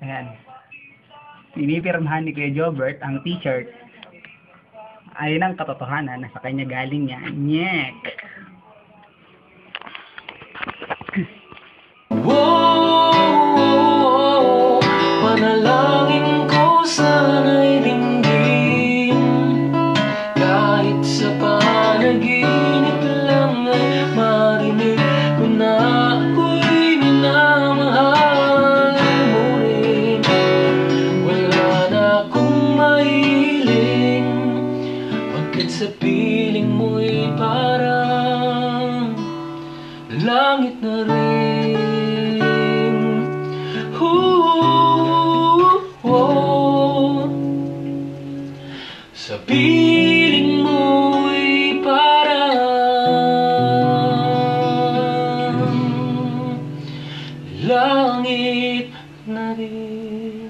Ayan. Pinipirmahan ni Kuya Jobert ang t-shirt. Ayun ang katotohanan na sa kanya galing yan. Nyek! Kahit sa panaginip mahiling Pagkat sa piling mo'y parang langit na rin. Ooh, oh. Sa piling mo'y parang langit na rin